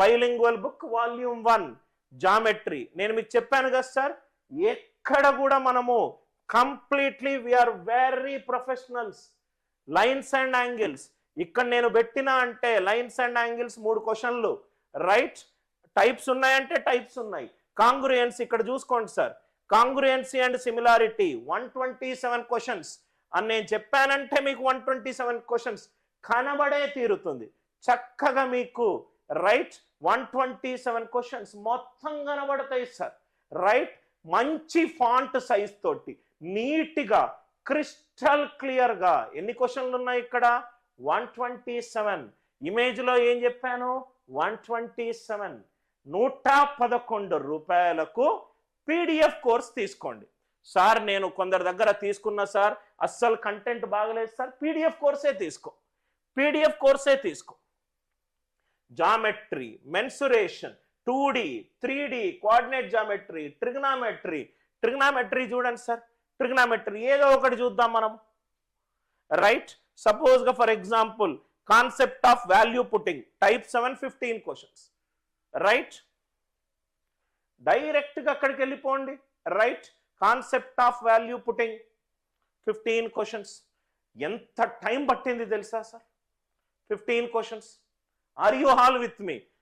Bilingual book volume one geometry నేను మీకు చెప్పాను కదా సార్ ఎక్కడ కూడా మనము completely we are very professionals lines and angles ఇక్కడ నేను పెట్టిన అంటే లైన్స్ అండ్ యాంగిల్స్ మూడు క్వశ్చన్లు రైట్ టైప్స్ ఉన్నాయంటే టైప్స్ ఉన్నాయి. కాంగ్రుయన్స్ ఇక్కడ చూసుకోండి sir. Congruency and similarity one twenty seven questions అని నేను చెప్పానంటే మీకు వన్ ట్వంటీ సెవెన్ క్వశ్చన్స్ కనబడే తీరుతుంది. చక్కగా మీకు right one twenty seven questions మొత్తం కనబడతాయి సార్ రైట్ మంచి ఫాంట్ సైజ్ తోటి నీట్గా క్రిస్టల్ క్లియర్గా ఎన్ని క్వశ్చన్లు ఉన్నాయి ఇక్కడ? వన్ ట్వంటీ సెవెన్ ఇమేజ్లో ఏం చెప్పాను? వన్ ట్వంటీ సెవెన్ నూట పదకొండు రూపాయలకు పీడిఎఫ్ కోర్స్ తీసుకోండి. సార్ నేను కొందరి దగ్గర తీసుకున్న సార్ అస్సలు కంటెంట్ బాగలేదు సార్ పీడిఎఫ్ కోర్సే తీసుకో. పీడిఎఫ్ కోర్సే తీసుకో. Geometry mensuration two D three D coordinate geometry trigonometry. Trigonometry చూడండి సార్. ట్రిగ్నామెట్రీ ఏదో ఒకటి చూద్దాం మనం. Right? సపోజ్గా for example concept of value putting type seven fifteen questions. Right? డైరెక్ట్గా అక్కడికి వెళ్ళిపోండి. Right? Concept of value putting fifteen questions. ఎంత time పట్టింది తెలుసా sir? Fifteen questions. Are you all with me?